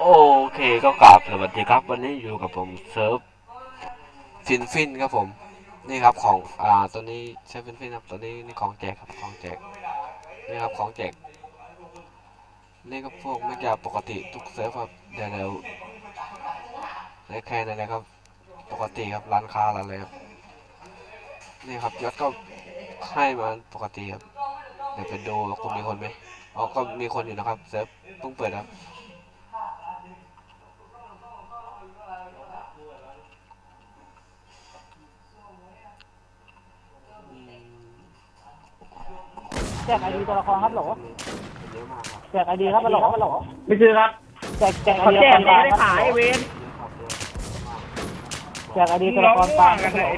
โอเคก็กราบสวัสดีครับ วันนี้อยู่กับผมเซิร์ฟฟินฟินครับผม นี่ครับของอ่าตัวนี้ใช้ฟินฟินครับตัวนี้นี่ของแจกครับของแจกนี่ครับของแจกนี่ก็พวกไม่จะปกติทุกเซิร์ฟครับเดี๋ยวเดี๋ยวในแค่นั้นนะครับ ปกติครับร้านค้าร้านอะไรครับนี่ครับยศก็ให้มาปกติครับเดี๋ยวไปดูว่าคุณมีคนไหมอ๋อก็มีคนอยู่นะครับเซิร์ฟเพิ่งเปิดครับ แจกไอดีตัวละครครับเหรอเยอะมากครับแจกไอดีครับเหรอเหรอไม่ซื้อครับแจกแจกไอเขาดีแจกตัวไม่ละครได้ขายเวนเยอะครับเยอะมากแจกไอดีตัวละครฟาร์มครับเหรอ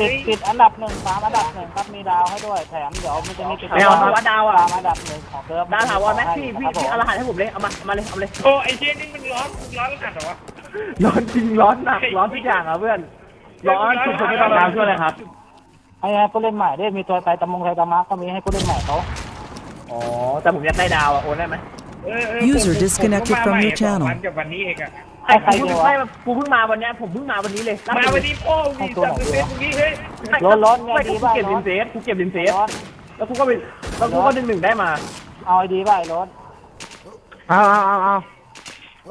ติดติดอันดับหนึ่งฟาร์มอันดับหนึ่งครับมีดาวให้ด้วยแถมเดี๋ยวมันจะมีติดไม่เอาครับว่าดาวอะฟาร์มอันดับหนึ่งของเดิมดาวถาวรไหมพี่พี่พี่เอารหัสให้ผมเลยเอามาเอามาเลยเอามาเลยโอ้ไอเชี่ยนี่มันร้อนร้อนขนาดเหรอวะร้อนจริงร้อนหนักร้อนทุกอย่างอะเพื่อนร้อนสุดผมไม่ต้องดาวช่วยเลยครับ ให้ให้ผู้เล่นใหม่ด้วยมีตัวไตตะมงไตตะมาก็มีให้ผู้เล่นใหม่เขาอ๋อแต่ผมอยากได้ดาวอะโอนได้ไหมเออเออ User ผม disconnected ผม from มา your ใหม่ channel สองวันกับวันนี้เองอะไอ้ใครกูไม่กูเพิ่งมาวันเนี้ยผมเพิ่งมาวันนี้เลยมาวันนี้โป้มีสับเซตตรงนี้เฮ้ยร้อนร้อนไงไม่ดีกูป่ะเก็บร้ลิอนนเซสกูเก็บลินเซสร้อนแล้วกูก็ไปแล้วกูก็ดึงหนึ่งได้มา เอาไอดีป่ะไอ้ร้อนเอาเอาเอาเอา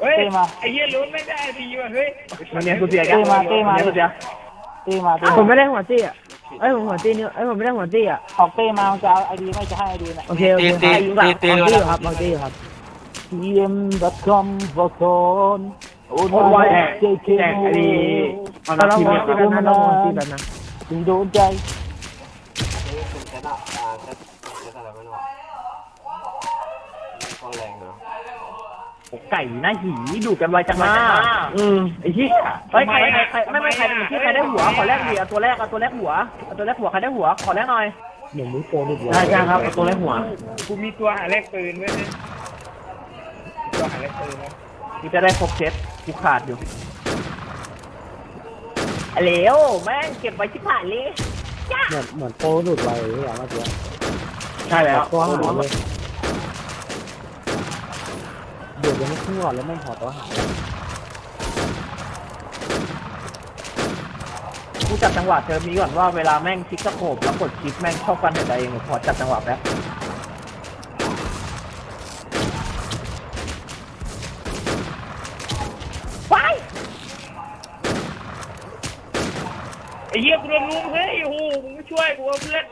เฮ้ยตีมาไอ้เหี้ยลุ้นไม่ได้ดีว่ะเฮ้ยวันนี้กูเสียตีมาตีมาวันนี้กูเสียตีมาตีผมไม่ได้หัวตี้อะ เอ้ยผมหัวตี้นี่เอ้ยผมไม่ได้หัวตี้อะออกตีมามันจะเอาไอดีไม่จะให้ไอดีน่ะ โอเคโอเคตีครับตีตีตีหัวเลยตี้นะครับหัวตี้ครับ tm.com บกอนโอ้ยโอ้ยแจกเจ๊เจ๊แจกไอ้นี่เอาเรามาลองทีหัเดีวยวตี้แบบนั้นลองหัวตี้แบบนั้นถึงโดนใจนี่เป็นชนะอ่าเซตเซตอะไรไม่รู้อะนี่ก็แรงนะ ไก่หน้าหีดูกันไวจังมาอืมไอ้เหี้ยเฮ้ยใครใครใครไม่ไม่ใครเป็นที่ใครได้หัวขอแรกดีเอาตัวแรกเอาตัวแรกหัวเอาตัวแรกหัวใครได้หัวขอแรกหน่อยเหมือนมือโปรนี่หัวใช่ใช่ครับเอาตัวแรกหัวกูมีตัวหาแลกปืนไว้นะตัวหาแลกปืนนะกูจะได้ครบเซตกูขาดอยู่เหลวแม่งเก็บไว้ที่ผ่านเลยเหมือนเหมือนโปรหลุดไว้อย่างเมื่อกี้ใช่แล้วตัวหายเลย เดี๋ยวยังไม่ขึ้นก่อนแล้วแม่งถอดตัวหายกูจับจังหวะเทอมนี้ก่อนว่าเวลาแม่งคลิกสโคบแล้วกดคลิกแม่งชอบฟันหัวใจเองขอจับจังหวะแป๊บไอ้เหี้ยกูโดนลุมเฮ้ยโอ้โหมึงไม่ช่วยกูว่าเพื่อน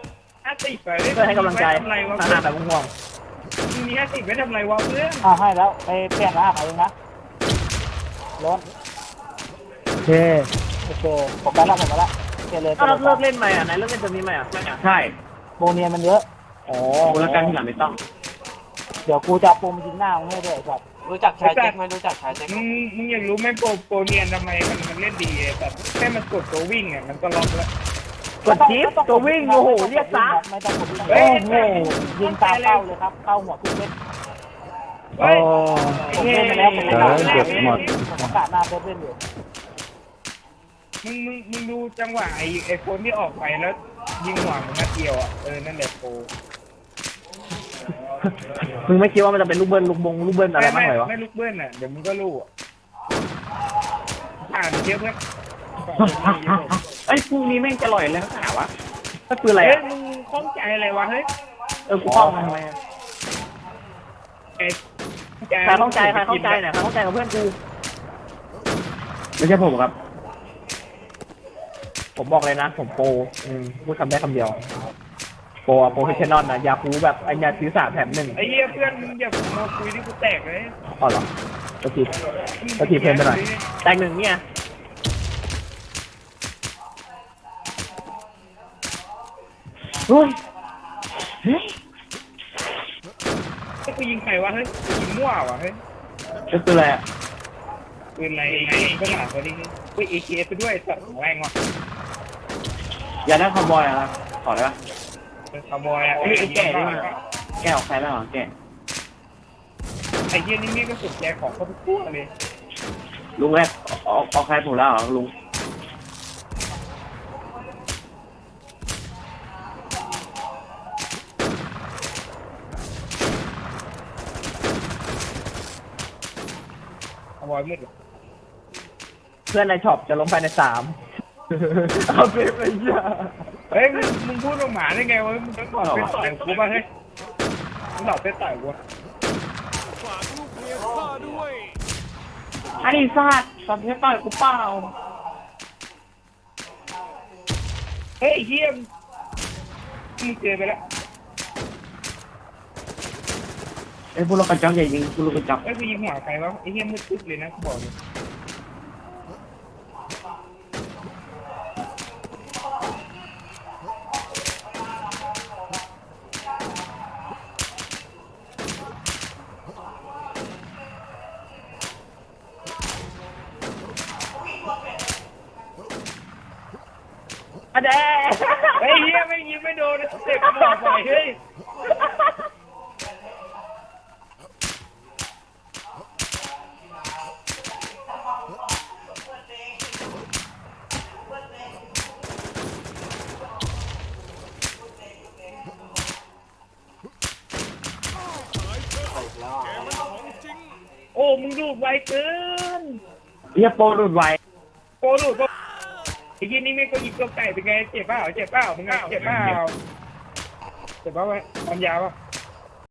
ห้าสิบไปเพื่อให้กำลังใจทำไรวะทเพื่อหานแบบง่วงมึง มีห้าสิบไว้ทำไรวะเพื่อนอ่าให้แล้วไปเปลี่ยนรหัสเอาเองนะร้อนโอเคโอเคผมได้แล้วผมมาละเกเลยๆถ้าเราเลิกเล่นใหม่อะไหนเลิกเล่นตัวนี้ใหม่อะใช่โบเนียนมันเยอะอ๋อแล้วการที่หลังไม่ต้อง เดี๋ยวกูจะปุ่มยิงหน้ามึงให้ด้วยครับรู้จักชายแจ็คไหมรู้จักชายแจ็คไหมมึงมึงอยากรู้ไหมโปรโปรเนียนทำไมมันมันเล่นดีอะแต่แค่มันกดตัววิ่งอะมันก็ล็อกแล้ว กดจิ๊บตัววิ่งโอ้โหเรียกซะไม่ต้องกดวิ่งเฮ้โอ้ยโหยิงตามเป้าเลยครับเข้าหัวทุกเม็ดเฮ้ยผมเล่นไปแล้วผมเล่นเออไปเจ็บหมดผมกะหน้าเล่นอยู่มึงมึงมึงดูจังหวะไอ้ไอ้คนที่ออกไปแล้ว ยิงหวังนัดเดียวอะเออนั่นแหละโปรมึงไม่คิดว่ามันจะเป็นลูกเบิ้ลลูกบงลูกเบิ้ลอะไรไม่บ้างไม่เลยวะไม่ลุกเบิ้ลอะเดี๋ยวมึงก็รู้อะผ่านเยอะเพื่อน ไอ้ยพรุ่งนี้แม่งจะลอยแล้วขาวะก็คืออะไรเฮ้ยอะมึงคล้องใจอะไรวะเฮ้ยเออกูคล้องทำไมไอ้ใครเข้าใจใครเข้าใจเนี่ยใครเข้าใจกับเพื่อนกู ไม่ใช่ผมครับ ผมบอกเลยนะ ผมโปรอืมพูดคำได้คำเดียว โปรอะโปรเฟชชั่นอลนะอยากรู้แบบไอ้ยาซื้อสามแถมหนึ่งไอ้เหี้ยเพื่อนมึงอย่ามาคุยที่กูแตกเลยอ๋อเหรอก็ทีก็ทีเพลนไปหน่อย แตงหนึ่งเนี่ย เฮ้ยไอ้กูยิงใครวะเฮ้ยกูยิงมั่ววะเฮ้ยก็คืออะไรอะปืนอะไรไอ้ก็หนาคนนี้เฮ้ยเอเคไปด้วยสัตว์แรงว่ะอยากได้คอมบอยอะขอได้ปะเป็นขโมยอะไอ้ไอ้แก่นี่มันแก่ออกใครแล้วเหรอแก่ไอ้เหี้ยนี่นี่ก็สุดแกของเขาทุกตัวเลยลุงแรกออกออกใครผมแล้วเหรอลุง อยมืดเหรอเพื่อนในช็อปจะล้มภายในสามเอาเซฟไปเหี้ยเฮ้ยมึงมึงพูดลงหมาได้ไงวะมึงต้องตอบเป็นต่อยกูป่ะเฮ้ยมึงตอบเป็นต่อยกูไอ้สัตว์สัตว์เทปต่อยกูเปล่าเฮ้ยเฮียมึงเจอไปแล้ว ไอ้พวกเรากระจอกใหญ่ยิงพวกเรากระจอกเฮ้ยกูยิงหัวใครวะไอ้เฮียมืดตึ๊บเลยนะกูบอกเลยอะแดเฮ้ยเฮียไม่ยิงไม่โดนเจ็บบอกไปเฮ้ย แล้วอะ โอ้ มึงดูดไวเกินเฮียโปรดูดไวโกดูดก็ไอ้ยี่นี่ไม่ก็ยิงตัวไก่เป็นไงเจ็บเปล่าเจ็บเปล่ามึงไงเจ็บเปล่าเจ็บเปล่าวะความยาวป่ะ